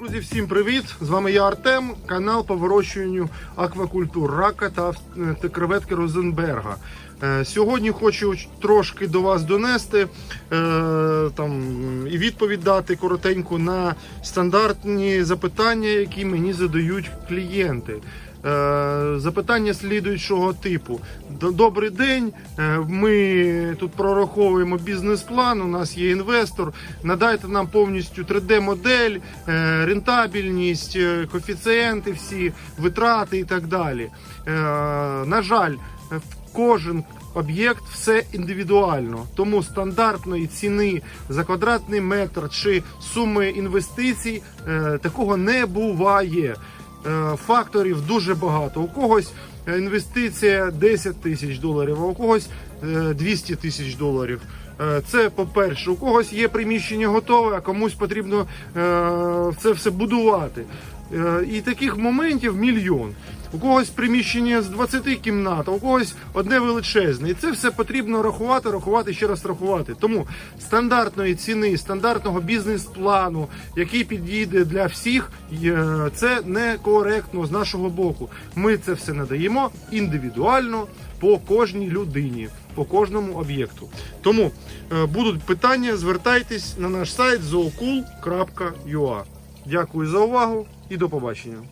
Друзі, всім привіт! З вами я Артем, канал по вирощуванню аквакультур, рака та, е, та креветки Розенберга. Е, Сьогодні хочу трошки до вас донести е, там, і відповідь дати коротенько на стандартні запитання, які мені задають клієнти. Е, Запитання слідуючого типу. Добрий день. е, Ми тут прораховуємо бізнес-план. У нас є інвестор. Надайте нам повністю 3D-модель, е, рентабельність, коефіцієнти, всі витрати і так далі. На жаль, кожен об'єкт все індивідуально, тому стандартної ціни за квадратний метр чи суми інвестицій е, такого не буває. Е, Факторів дуже багато. У когось е, інвестиція 10 тисяч доларів, а у когось е, 200 тисяч доларів. Е, Це по-перше, у когось є приміщення готове, а комусь потрібно е, це все будувати. Е, І таких моментів мільйон. У когось приміщення з 20 кімнат, а у когось одне величезне. І це все потрібно рахувати, рахувати, ще раз рахувати. Тому стандартної ціни, стандартного бізнес-плану, який підійде для всіх, це некоректно з нашого боку. Ми це все надаємо індивідуально по кожній людині, по кожному об'єкту. Тому е, будуть питання, звертайтесь на наш сайт zookul.ua. Дякую за увагу і до побачення.